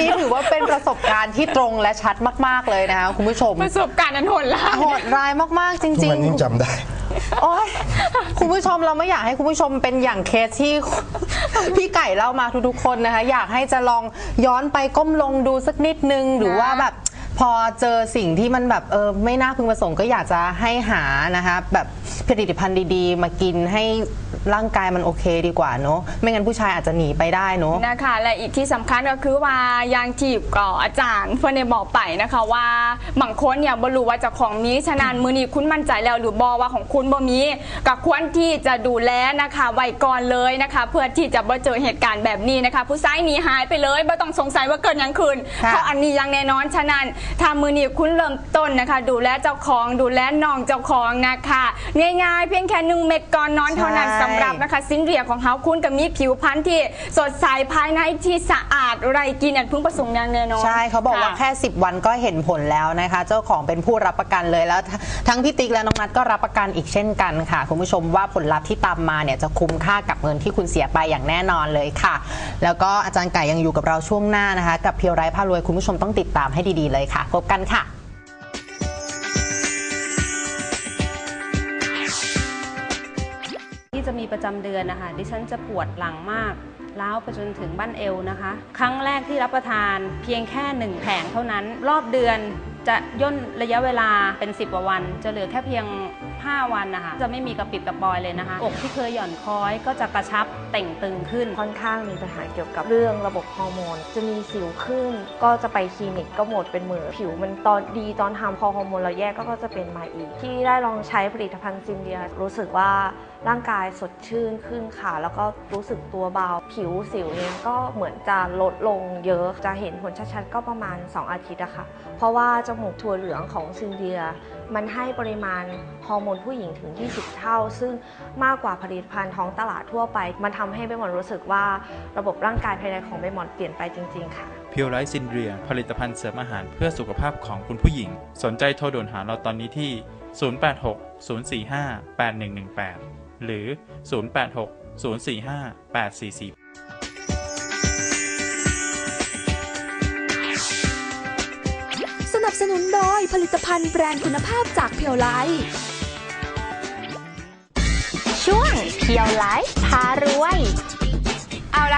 นี้ถือว่าเป็นประสบการณ์ที่ตรงและชัดมาก ๆ เลยนะคะคุณผู้ชมประสบการณ์อันโหดร้ายโหดร้ายมากๆ จทุกริง วันนี้ยังจำได้ๆโอ้ยคุณผู้ชมเราไม่อยากให้คุณผู้ชมเป็นอย่างเคสที่ พี่ไก่เล่ามาทุกๆคนนะคะ อยากให้จะลองย้อนไปก้มลงดูสักนิดนึง หรือว่าแบบ พอเจอสิ่งที่มันแบบเออไม่น่าพึงประสงค์ก็อยากจะให้หานะคะแบบผลิตภัณฑ์ดีๆ มากินให้ร่างกายมันโอเคดีกว่าเนอะไม่งั้นผู้ชายอาจจะหนีไปได้เนอะนะคะและอีกที่สำคัญก็คือว่าอยางที่ก็อาจารย์เฟิร์นได้บอกไปนะคะว่าบางคนเนี่ยบรู้ว่าเจะของมีฉะนั้นมือนี้คุณมั่นใจแล้วหรือบอว่าของคุณบ่มีก็ควรที่จะดูแลนะคะไว้ก่อนเลยนะคะ เพื่อที่จะบ่เจอเหตุการณ์แบบนี้นะคะ ผู้ชายหนีหายไปเลยไม่ต้องสงสัยว่าเกิดหยังคืนค่ะเพราะอันนี้อยังแน่นอนฉะนั้นถ้ามือนี้คุณเริ่มต้นนะคะ ดูแลเจ้าของ ดูแลน้องเจ้าของนะคะ ง่ายๆ เพียงแค่หนึ่งเม็ดก่อนนอนเท่านั้นใช่สำหรับนะคะสินเรียของเขาคุณกับมีผิวพรรณที่สดใสภายในที่สะอาดไรกินอันพึ่งประสงค์อย่างแน่นอน ใช่เขาบอกว่าะแค่ 10 วันก็เห็นผลแล้วนะคะ เจ้าของเป็นผู้รับประกันเลยแล้วททั้งพี่ติ๊กและน้องนัทก็รับประกันอีกเช่นกันค่ะ คุณผู้ชมว่าผลลัพธ์ที่ตามมาเนี่ยจะคุ้มค่ากับเงินที่คุณเสียไปอย่างแน่นอนเลยค่ะ แล้วก็อาจารย์ไก่ยังอยู่กับเราช่วงหน้านะคะ กับเพียวไร้พารวยคุณผู้ชมต้องติดตามให้ดีๆเลยค่ะพบกันค่ะที่จะมีประจำเดือนนะคะดิฉันจะปวดหลังมากล้าวไปจนถึงบั้นเอวนะคะ ครั้งแรกที่รับประทานเพียงแค่หนึ่งแผงเท่านั้น รอบเดือนจะย่นระยะเวลาเป็น 10กว่าวัน จะเหลือแค่เพียง 5 วันนะคะ จะไม่มีกระปิดกระปอยเลยนะคะ อกที่เคยหย่อนคล้อยก็จะกระชับเต่งตึงขึ้น ค่อนข้างมีปัญหาเกี่ยวกับเรื่องระบบฮอร์โมน จะมีสิวขึ้น ก็จะไปคลินิกก็หมดเป็นหมื่นผิวมันตอนดีตอนทำพอฮอร์โมนเราแยกก็จะเป็นมาอีก ที่ได้ลองใช้ผลิตภัณฑ์ซินเดียรู้สึกว่าร่างกายสดชื่นขึ้นค่ะ แล้วก็รู้สึกตัวเบา ผิวสิวเนี่ยก็เหมือนจะลดลงเยอะ จะเห็นผลชัดๆ ก็ประมาณ 2 อาทิตย์อะค่ะ เพราะว่าจมูกถั่วเหลืองของซินเดีย มันให้ปริมาณฮอร์โมนผู้หญิงถึง 20 เท่า ซึ่งมากกว่าผลิตภัณฑ์ท้องตลาดทั่วไป มันทำให้เบมอนรู้สึกว่าระบบร่างกายภายในของเบมอนเปลี่ยนไปจริง ๆ ค่ะเพียวไลท์ซินเดีย ผลิตภัณฑ์เสริมอาหารเพื่อสุขภาพของคุณผู้หญิง สนใจโทรด่วนหาเราตอนนี้ที่ 086 045 8118 หรือ 086 045 844สนับสนุนโดยผลิตภัณฑ์แบรนด์คุณภาพจากเพียวไลท์ช่วงเพียวไลฟ์พารวยเอา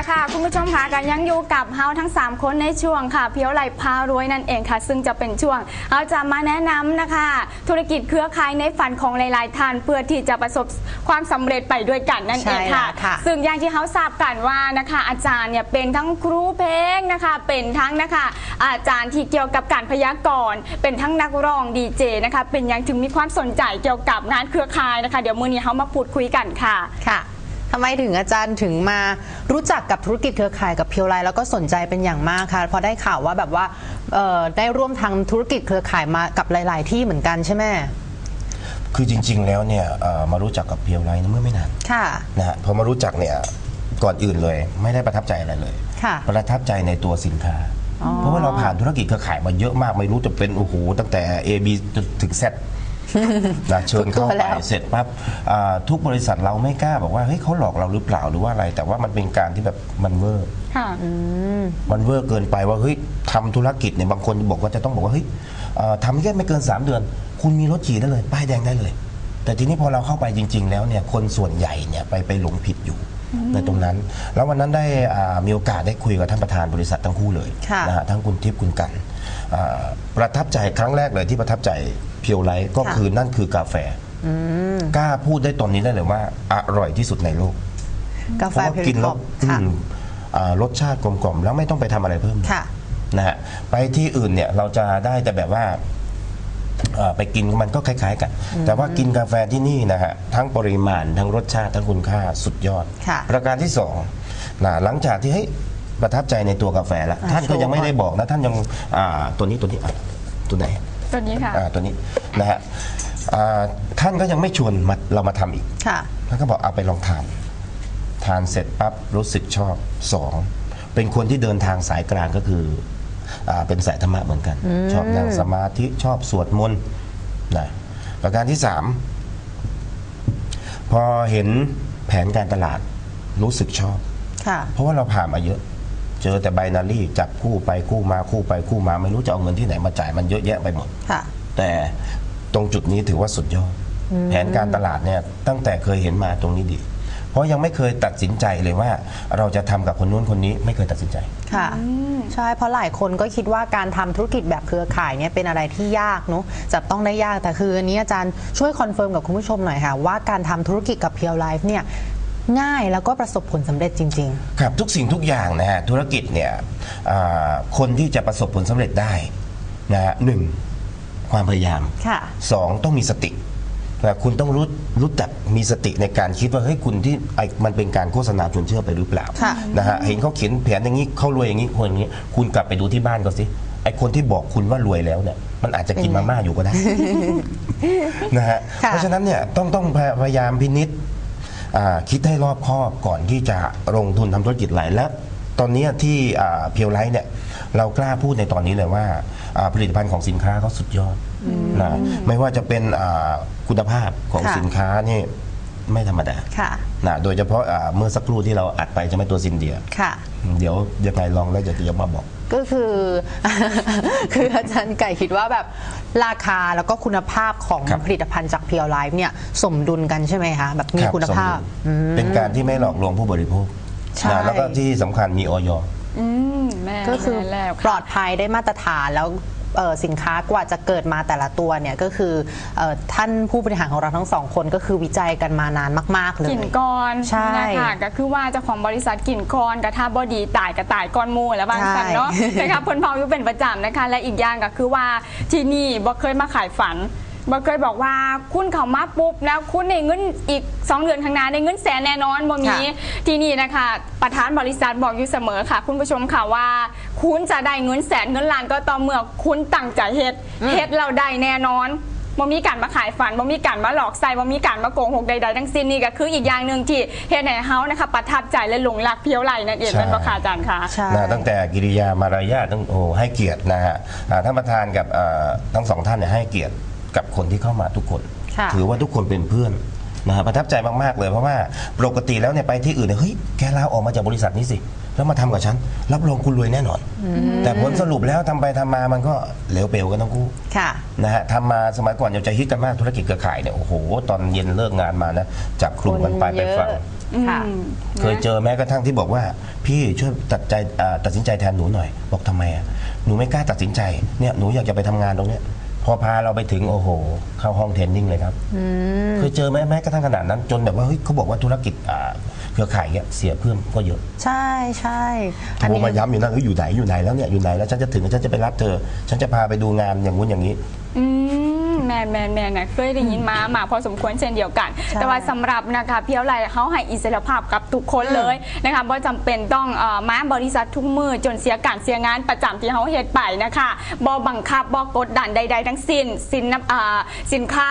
ละค่ะ คุณผู้ชมค่ะกันยังอยู่กับเฮาทั้ง 3 คนในช่วงค่ะ เพียวไหลพารวยนั่นเองค่ะ ซึ่งจะเป็นช่วงเราจะมาแนะนำนะคะ ธุรกิจเครือข่ายในฝันของหลายๆท่านเพื่อที่จะประสบความสำเร็จไปด้วยกันนั่นเองค่ะใช่แล้วค่ะซึ่งอย่างที่เขาทราบกันว่านะคะ อาจารย์เนี่ยเป็นทั้งครูเพลงนะคะ เป็นทั้งนะคะ อาจารย์ที่เกี่ยวกับการพยากรณ์เป็นทั้งนักร้องดีเจนะคะเป็นอย่างถึงมีความสนใจเกี่ยวกับงานเครือข่ายนะคะ เดี๋ยวมือนี้เขามาพูดคุยกันค่ะค่ะ ทำไมถึงอาจารย์ถึงมารู้จักกับธุรกิจเครือข่ายกับเพียวไลแล้วก็สนใจเป็นอย่างมากค่ะเพราะได้ข่าวว่าแบบว่าเอ่อได้ร่วมทางธุรกิจเครือข่ายมากับหลาย ๆ ที่เหมือนกันใช่ไหมคือจริง ๆ แล้วเนี่ยเอ่อมารู้จักกับเพียวไลท์เมื่อไม่นานค่ะ นะฮะพอมารู้จักเนี่ยก่อนอื่นเลย ไม่ได้ประทับใจอะไรเลย ค่ะประทับใจในตัวสินค้า เพราะว่าเราผ่านธุรกิจเครือข่ายมาเยอะมากไม่รู้จะเป็นโอ้โหตั้งแต่ A B จนถึง Z นะเชิญเข้าทุกตัวไปแล้วเสร็จปั๊บอ่าทุกบริษัทเราไม่กล้าบอกว่าเฮ้ยเขาหลอกเราหรือเปล่าหรือว่าอะไร แต่ว่ามันเป็นการที่แบบมันเวอร์ ค่ะ มันเวอร์เกินไปว่าเฮ้ยทำธุรกิจเนี่ยบางคนบอกว่าจะต้องบอกว่าเฮ้ยเอ่อทำแค่ไม่เกิน 3 เดือน คุณมีรถขี่ได้เลยป้ายแดงได้เลย แต่ทีนี้พอเราเข้าไปจริง ๆ แล้วเนี่ยคนส่วนใหญ่เนี่ยไปไปหลงผิดอยู่ในตรงนั้น แล้ววันนั้นได้อ่ามีโอกาสได้คุยกับท่านประธานบริษัททั้งคู่เลยค่ะ นะฮะทั้งคุณทิพย์คุณกัน อ่าประทับใจครั้งแรกเลยที่ประทับใจเพียวไลท์ก็คือนั่นคือกาแฟกล้าพูดได้ตอนนี้ได้เลยว่าอร่อยที่สุดในโลก กาแฟเพราะว่าเพียวกินลิแล้ควอมอืค่ะมอ่ารสชาติกลมกล่อมแล้วไม่ต้องไปทำอะไรเพิ่มค่ะ นะฮะไปที่อื่นเนี่ยเราจะได้แต่แบบว่าเอ่อไปกินมันก็คล้าย ๆ กัน แต่ว่ากินกาแฟที่นี่นะฮะทั้งปริมาณทั้งรสชาติทั้งคุณค่าสุดยอด ค่ะ ประการที่สองนะหลังจากที่เฮ้ย ประทับใจในตัวกาแฟแล้วอะท่านก็ยังไม่โชว์ก่อนได้บอกนะท่านยังอ่าตัวนี้ตัวนี้อะตัวไหนตัวนี้ค่ะอ่าตัวนี้นะฮะอ่าท่านก็ยังไม่ชวนมาเรามาทำอีกค่ะ ท่านก็บอกเอาไปลองทานทานเสร็จปั๊บรู้สึกชอบสองเป็นคนที่เดินทางสายกลางก็คืออาเป็นสายธรรมะเหมือนกัน ชอบนั่งสมาธิชอบสวดมนต์นะประการที่สามพอเห็นแผนการตลาดรู้สึกชอบ ค่ะ เพราะว่าเราผ่านมาเยอะ เจอแต่ใบนารี่จับคู่ไปคู่มาคู่ไปคู่มาไม่รู้จะเอาเงินที่ไหนมาจ่ายมันเยอะแยะไปหมด ค่ะ แต่ตรงจุดนี้ถือว่าสุดยอดแผนการตลาดเนี่ยตั้งแต่เคยเห็นมาตรงนี้ดี เพราะยังไม่เคยตัดสินใจเลยว่า เราจะทำกับคนนู้นคนนี้ไม่เคยตัดสินใจ ค่ะ ใช่เพราะหลายคนก็คิดว่าการทำธุรกิจแบบเครือข่ายเนี่ยเป็นอะไรที่ยากเนอะจับต้องได้ยากแต่คืออันนี้อาจารย์ช่วยคอนเฟิร์มกับคุณผู้ชมหน่อยค่ะ ว่าการทำธุรกิจกับเพียวไลฟ์เนี่ย ง่ายแล้วก็ประสบผลสำเร็จจริง ครับทุกสิ่งทุกอย่างนะฮะธุรกิจเนี่ยอ่าคนที่จะประสบผลสำเร็จได้นะฮะหนึ่งความพยายาม ๆ ค่ะ สองต้องมีสตินะคุณต้องรู้รู้จักมีสติในการคิดว่าเฮ้ยคุณที่ไอ้มันเป็นการโฆษณาชวนเชื่อไปหรือเปล่าค่ะ นะฮะเห็นเขาเขียนแผนอย่างนี้เขารวยอย่างนี้คนอย่างนี้ คุณกลับไปดูที่บ้านเขาสิไอ้คนที่บอกคุณว่ารวยแล้วเนี่ยมันอาจจะกินมาม่าอยู่ก็ได้ นะฮะค่ะ เพราะฉะนั้นเนี่ยต้องต้องพยายามพินิษ อ่าคิดให้รอบคอบก่อนที่จะลงทุนทำธุรกิจหลายและตอนเนี้ยที่เพียวไลท์เนี่ยเรากล้าพูดในตอนนี้เลยว่าอ่าผลิตภัณฑ์ของสินค้าเขาสุดยอดนะไม่ว่าจะเป็นอ่าคุณภาพของค่ะ สินค้านี่ไม่ธรรมดาค่ะ นะโดยเฉพาะอ่าเมื่อสักครู่ที่เราอัดไปจะไม่ตัวซินเดีย ค่ะ เดี๋ยวยังไงลองแล้วจะจะมาบอก ก็คือ คืออาจารย์ไก่คิดว่าแบบราคาแล้วก็คุณภาพของครับ ผลิตภัณฑ์จากเพียวไลฟ์เนี่ยสมดุลกันใช่ไหมคะ แบบมีรับคุณภาพสมดุลอืม เป็นการที่ไม่หลอกลวงผู้บริโภคใช่ นะแล้วก็ที่สำคัญมีออย อืมแม่ก็คือแม่แล้วปลอดภัยได้มาตรฐานแล้วเอ่อ สินค้ากว่าจะเกิดมาแต่ละตัวเนี่ยก็คือเอ่อท่านผู้บริหารของเราทั้งสองคนก็คือวิจัยกันมานานมากๆเลยกลิ่นกรใช่นะคะก็คือว่าเจ้าของบริษัทกลิ่นกรกระทาบอดีตายกระต่ายก้อนหมูแล้วบางสันเนาะใช่นะคะเพิ่นเผาอยู่เป็นประจำนะคะ และอีกอย่างก็คือว่าที่นี่บ่เคยมาขายฝัน บ่เคยบอกว่าคุณเข้ามาปุ๊บแล้วคุณได้เงินอีก 2 เดือนข้างหน้าได้เงินแสนแน่นอนบ่มีค่ะที่นี่นะคะ ประธานบริษัทบอกอยู่เสมอค่ะ คุณผู้ชมค่ะว่า คุณจะได้เงินแสนเงินล้านก็ต่อเมื่อคุณตั้งใจเฮ็ดเฮ็ดเราได้แน่นอนบ่มีการมาขายฝันบ่มีการมาหลอกใส่บ่มีการมาโกหกใดๆทั้งสิ้นนี่ก็คืออีกอย่างหนึ่งที่เฮ็ดให้เฮานะคะประทับใจและหลงรักเพียวไหลนั่นเองใช่เป็นบ่ค่ะอาจารย์คะใช่นะตั้งแต่กิริยามารยาทต้องโอ้ให้เกียรตินะฮะอ่าท่านประธานกับเอ่อทั้งสองท่านเนี่ยให้เกียรติ กับคนที่เข้ามาทุกคน ค่ะ ถือว่าทุกคนเป็นเพื่อนนะฮะประทับใจมาก ๆ เลยเพราะว่าปกติแล้วเนี่ยไปที่อื่นเนี่ยเฮ้ยแกลาออกมาจากบริษัทนี้สิ แล้วมาทำกับฉัน รับรองคุณรวยแน่นอน แต่ผลสรุปแล้วทำไปทำมามันก็เหลวเปลวกันทั้งคู่ ค่ะ นะฮะทำมาสมัยก่อนยังจะฮิตกันมากธุรกิจเครือข่ายเนี่ยโอ้โห ตอนเย็นเลิกงานมานะจับกลุ่มกันไปไปฟัง ค่ะเคยเจอแม้กระทั่งที่บอกว่า พี่ช่วยตัดใจอ่าตัดสินใจแทนหนูหน่อย บอกทำไมอะหนูไม่กล้าตัดสินใจเนี่ยหนูอยากจะไปทำงานตรงเนี้ย พอพาเราไปถึงโอ้โห เข้าห้องเทรนนิ่งเลยครับเคยเจอไหมแม้กระทั่งขนาดนั้น จนแบบว่าเฮ้ยเขาบอกว่าธุรกิจอ่าเครือข่ายเนี่ยเสียเพื่อนก็เยอะใช่ใช่โทรมาย้ำอยู่นั่นเฮ้ยอยู่ไหนอยู่ไหนแล้วเนี่ยอยู่ไหนแล้วฉันจะถึงฉันจะไปรับเธอ ฉันจะพาไปดูงานอย่างงู้นอย่างนี้ อืม แมนแมนแมนนะเคยได้ยินมามาพอสมควรเช่นเดียวกัน แต่ว่าสำหรับนะคะเพียวไหลเขาให้อิสรภาพกับทุกคนเลยนะคะว่าจำเป็นต้องเอ่อมาบริษัททุกมือจนเสียการเสียงานประจำที่เขาเฮ็ดไปนะคะบอบังคับบอกดดันใด ๆ ทั้งสิ้นสินน้ำอ่าสินค้า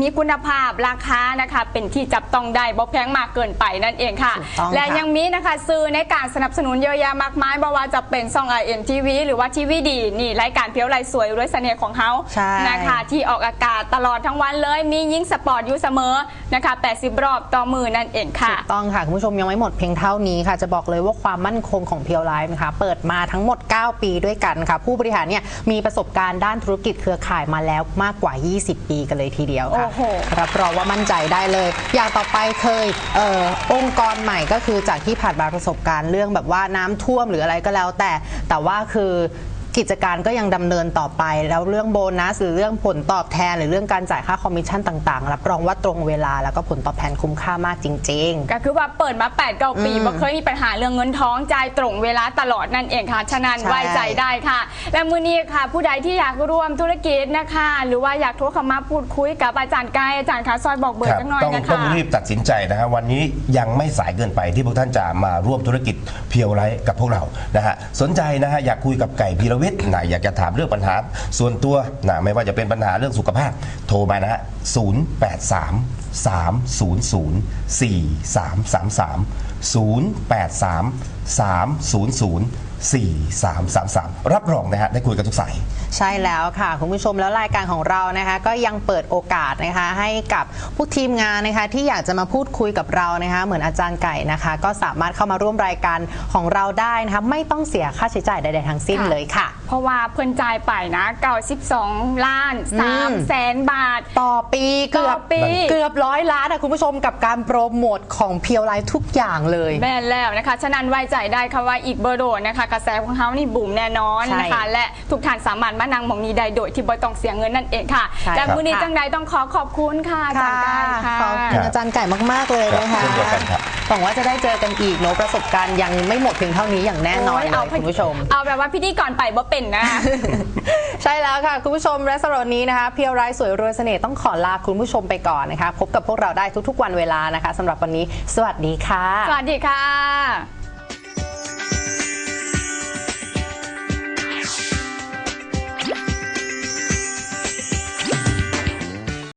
มีคุณภาพราคานะคะเป็นที่จับต้องได้บอแพงมากเกินไปนั่นเองค่ะถูกต้องและค่ะยังมีนะคะซื้อในการสนับสนุนเยอะแยะมากมายบ่ว่าจะเป็นซองไอเอ็มทีวีหรือว่าทีวีดีนี่รายการเพียวไหลสวยด้วยเสน่ห์ของเขาใช่นะคะที่ออกอากาศตลอดทั้งวันเลย มียิงสปอร์ตอยู่เสมอนะคะ 80 รอบต่อมือนั่นเองค่ะ ถูกต้องค่ะ คุณผู้ชมยังไม่หมดเพียงเท่านี้ค่ะ จะบอกเลยว่าความมั่นคงของเพียวไลฟ์นะคะเปิดมาทั้งหมด 9 ปีด้วยกันค่ะ ผู้บริหารเนี่ยมีประสบการณ์ด้านธุรกิจเครือข่ายมาแล้วมากกว่า 20 ปีกันเลยทีเดียวค่ะโอ้โห รับรองว่ามั่นใจได้เลย อย่างต่อไปเคยเออองค์กรใหม่ก็คือจากที่ผ่านมาประสบการณ์เรื่องแบบว่าน้ำท่วมหรืออะไรก็แล้วแต่ แต่ว่าคือ กิจการก็ยังดำเนินต่อไป แล้วเรื่องโบนัสหรือเรื่องผลตอบแทน หรือเรื่องการจ่ายค่าคอมมิชชั่นต่างๆ รับรองว่าตรงเวลาแล้วก็ผลตอบแทนคุ้มค่ามากจริงๆก็คือว่าเปิดมา8ปดเก้าปีอืมบ่เคยมีปัญหาเรื่องเงินท้องจ่ายตรงเวลาตลอดนั่นเองค่ะ ฉะนั้นใช่ ไว้ใจได้ค่ะ และมือนี้ค่ะ ผู้ใดที่อยากร่วมธุรกิจนะคะ หรือว่าอยากโทรเข้ามาพูดคุยกับอาจารย์กายอาจารย์คะซอยบอกเบอคร์รับจังหน่อยต้องนะต้องคะรีบตัดสินใจนะฮะวันนี้ยังไม่สายเกินไปที่พวกท่านจะมาร่วมธุรกิจเพียวไลท์กับพวกเรานะฮะสนใจนะฮะอยากคุยกับไก่พีรวิทย์นะอยากจะถามเรื่องปัญหา ส่วนตัวนะไม่ว่าจะเป็นปัญหาเรื่องสุขภาพ โทรมานะฮะ0 8 3 3 0 4 3 3 3 รับรองนะฮะได้คุยกันทุกสาย ใช่แล้วค่ะ คุณผู้ชมแล้วรายการของเรานะคะ ก็ยังเปิดโอกาสนะคะ ให้กับผู้ทีมงานนะคะ ที่อยากจะมาพูดคุยกับเรานะคะ เหมือนอาจารย์ไก่นะคะ ก็สามารถเข้ามาร่วมรายการของเราได้นะคะ ไม่ต้องเสียค่าใช้จ่ายใดๆทั้งสิ้นเลยค่ะ เพราะว่าเพิ่นจ่ายไปนะ92ล้านอืม3แสนบาท ต่อปีเกือบต่อปีเกือบร้อยล้านนะคุณผู้ชมกับการโปรโมทของเพียวไลท์ทุกอย่างเลยแม่นแล้วนะคะ ฉะนั้นไว้ใจได้ค่ะว่าอีกเบอร์โดนนะคะ กระแสของเฮานี่บูมแน่นอนใช่นะคะ และทุกท่านสามารถมานั่งหมองนี้ได้โดยที่บ่ต้องเสียเงินนั่นเองค่ะใช่และครับมื้อนี้จังใดต้องขอขอบคุณค่ะอาจารย์ไก่ค่ะขอบคุณอาจารย์ไก่มาก ๆ เลยนะคะครับเช่นเดียวกันครับหวังว่าจะได้เจอกันอีกเนอะประสบการณ์ยังไม่หมดเพียงเท่านี้อย่างแน่นอนโยเลเอายคุณผู้ชม เอาแบบว่าพิธีก่อนไปบ่เป็นนะ ใช่แล้วค่ะ คุณผู้ชมและสำหรับวันนี้นะคะ เพียวไร้สวยรวยเสน่ห์ต้องขอลาคุณผู้ชมไปก่อนนะคะ พบกับพวกเราได้ทุกๆวันเวลานะคะสำหรับวันนี้ สวัสดีค่ะ สวัสดีค่ะ